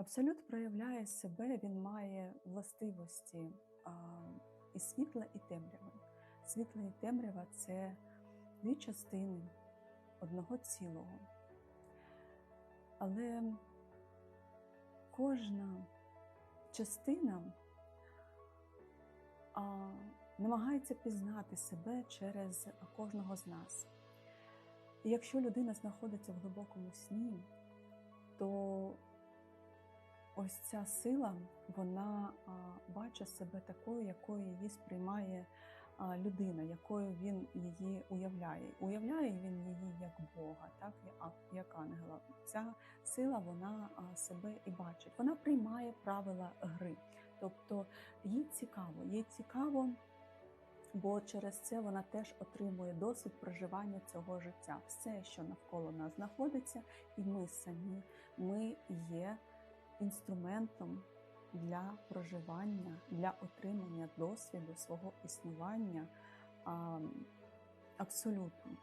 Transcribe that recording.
Абсолют проявляє себе, він має властивості а, і світла, і темряви. Світла і темрява це дві частини одного цілого. Але кожна частина а, намагається пізнати себе через кожного з нас. І якщо людина знаходиться в глибокому сні, ось ця сила, вона бачить себе такою, якою її сприймає людина, якою він її уявляє. Уявляє він її як Бога, так як, ангела. Ця сила вона себе і бачить. Вона приймає правила гри. Тобто їй цікаво, їй цікаво. Бо через це вона теж отримує досвід проживання цього життя. Все, що навколо нас знаходиться, і ми самі, ми є інструментом для проживання, для отримання досвіду свого існування абсолютно.